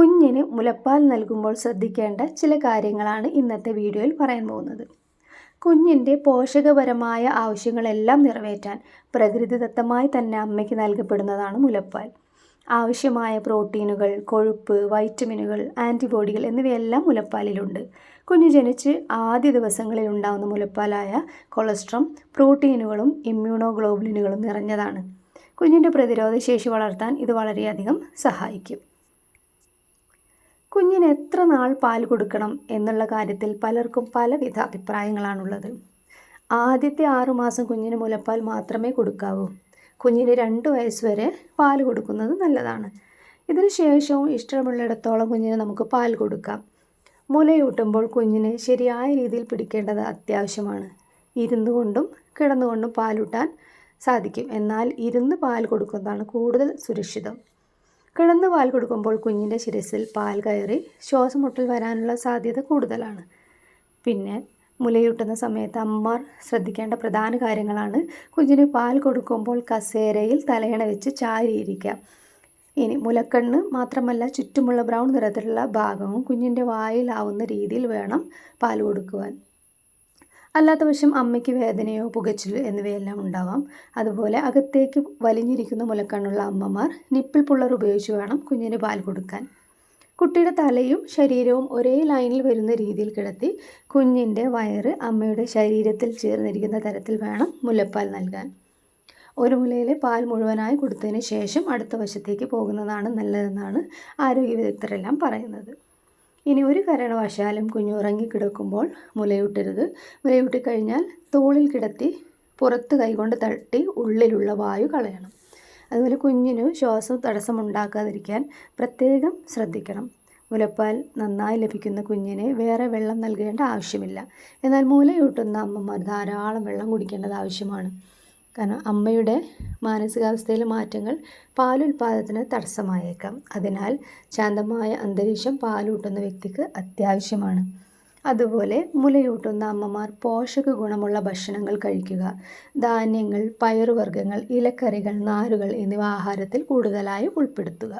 കുഞ്ഞിന് മുലപ്പാൽ നൽകുമ്പോൾ ശ്രദ്ധിക്കേണ്ട ചില കാര്യങ്ങളാണ് ഇന്നത്തെ വീഡിയോയിൽ പറയാൻ പോകുന്നത്. കുഞ്ഞിന്റെ പോഷകപരമായ ആവശ്യങ്ങളെല്ലാം നിറവേറ്റാൻ പ്രകൃതിദത്തമായി തന്നെ അമ്മയ്ക്ക് നൽകപ്പെടുന്നതാണ് മുലപ്പാൽ. ആവശ്യമായ പ്രോട്ടീനുകൾ കൊഴുപ്പ് വൈറ്റമിനുകൾ ആന്റിബോഡികൾ എന്നിവയെല്ലാം മുലപ്പാലിലുണ്ട്. കുഞ്ഞു ജനിച്ച് ആദ്യ ദിവസങ്ങളിൽ ഉണ്ടാകുന്ന മുലപ്പാലായ കൊളസ്ട്രോം പ്രോട്ടീനുകളും ഇമ്മ്യൂണോഗ്ലോബുലിനുകളും നിറഞ്ഞതാണ്. കുഞ്ഞിന്റെ പ്രതിരോധശേഷി വളർത്താൻ ഇത് വളരെയധികം സഹായിക്കും. കുഞ്ഞിന് എത്ര നാൾ പാൽ കൊടുക്കണം എന്നുള്ള കാര്യത്തിൽ പലർക്കും പലവിധ അഭിപ്രായങ്ങളാണുള്ളത്. ആദ്യത്തെ ആറുമാസം കുഞ്ഞിന് മുലപ്പാൽ മാത്രമേ കൊടുക്കാവൂ. കുഞ്ഞിന് രണ്ട് വയസ്സ് വരെ പാൽ കൊടുക്കുന്നത് നല്ലതാണ്. ഇതിന് ശേഷവും ഇഷ്ടമുള്ളിടത്തോളം കുഞ്ഞിന് നമുക്ക് പാൽ കൊടുക്കാം. മുലയൂട്ടുമ്പോൾ കുഞ്ഞിന് ശരിയായ രീതിയിൽ പിടിക്കേണ്ടത് അത്യാവശ്യമാണ്. ഇരുന്നു കൊണ്ടും കിടന്നുകൊണ്ടും പാലൂട്ടാൻ സാധിക്കും. എന്നാൽ ഇരുന്ന് പാൽ കൊടുക്കുന്നതാണ് കൂടുതൽ സുരക്ഷിതം. കിടന്ന് പാൽ കൊടുക്കുമ്പോൾ കുഞ്ഞിന്റെ ശിരസിൽ പാൽ കയറി ശ്വാസമുട്ടൽ വരാനുള്ള സാധ്യത കൂടുതലാണ്. പിന്നെ മുലയൂട്ടുന്ന സമയത്ത് അമ്മമാർ ശ്രദ്ധിക്കേണ്ട പ്രധാന കാര്യങ്ങളാണ്. കുഞ്ഞിന് പാൽ കൊടുക്കുമ്പോൾ കസേരയിൽ തലയണ വെച്ച് ചാരിയിരിക്കുക ഇനി മുലക്കണ്ണ് മാത്രമല്ല ചുറ്റുമുള്ള ബ്രൗൺ നിറത്തിലുള്ള ഭാഗവും കുഞ്ഞിന്റെ വായിലാവുന്ന രീതിയിൽ വേണം പാൽ കൊടുക്കുവാൻ. അല്ലാത്ത പക്ഷം അമ്മയ്ക്ക് വേദനയോ പുകച്ചിലോ എന്നിവയെല്ലാം ഉണ്ടാവാം. അതുപോലെ അകത്തേക്ക് വലിഞ്ഞിരിക്കുന്ന മുലക്കണ്ണുള്ള അമ്മമാർ നിപ്പിൾ പുള്ളർ ഉപയോഗിച്ച് വേണം കുഞ്ഞിന് പാൽ കൊടുക്കാൻ. കുട്ടിയുടെ തലയും ശരീരവും ഒരേ ലൈനിൽ വരുന്ന രീതിയിൽ കിടത്തി കുഞ്ഞിന്റെ വയറ് അമ്മയുടെ ശരീരത്തിൽ ചേർന്നിരിക്കുന്ന തരത്തിൽ വേണം മുലപ്പാൽ നൽകാൻ. ഒരു മുലയിലെ പാൽ മുഴുവനായി കൊടുത്തതിന് ശേഷം അടുത്ത വശത്തേക്ക് പോകുന്നതാണ് നല്ലതെന്നാണ് ആരോഗ്യ വിദഗ്ധരെല്ലാം പറയുന്നത്. ഇനി ഒരു കാരണവശാലും കുഞ്ഞ് ഉറങ്ങിക്കിടക്കുമ്പോൾ മുലയൂട്ടരുത്. മുലയൂട്ടിക്കഴിഞ്ഞാൽ തോളിൽ കിടത്തി പുറത്ത് കൈകൊണ്ട് തട്ടി ഉള്ളിലുള്ള വായു കളയണം. അതുപോലെ കുഞ്ഞിന് ശ്വാസം തടസ്സമുണ്ടാക്കാതിരിക്കാൻ പ്രത്യേകം ശ്രദ്ധിക്കണം. മുലപ്പാൽ നന്നായി ലഭിക്കുന്ന കുഞ്ഞിന് വേറെ വെള്ളം നൽകേണ്ട ആവശ്യമില്ല. എന്നാൽ മുലയൂട്ടുന്ന അമ്മമാർ ധാരാളം വെള്ളം കുടിക്കേണ്ടത് ആവശ്യമാണ്. കാരണം അമ്മയുടെ മാനസികാവസ്ഥയിലെ മാറ്റങ്ങൾ പാലുൽപാദനത്തിന് തടസ്സമായേക്കാം. അതിനാൽ ശാന്തമായ അന്തരീക്ഷം പാലൂട്ടുന്ന വ്യക്തിക്ക് അത്യാവശ്യമാണ്. അതുപോലെ മുലയൂട്ടുന്ന അമ്മമാർ പോഷക ഗുണമുള്ള ഭക്ഷണങ്ങൾ കഴിക്കുക. ധാന്യങ്ങൾ പയറുവർഗങ്ങൾ ഇലക്കറികൾ നാരുകൾ എന്നിവ ആഹാരത്തിൽ കൂടുതലായി ഉൾപ്പെടുത്തുക.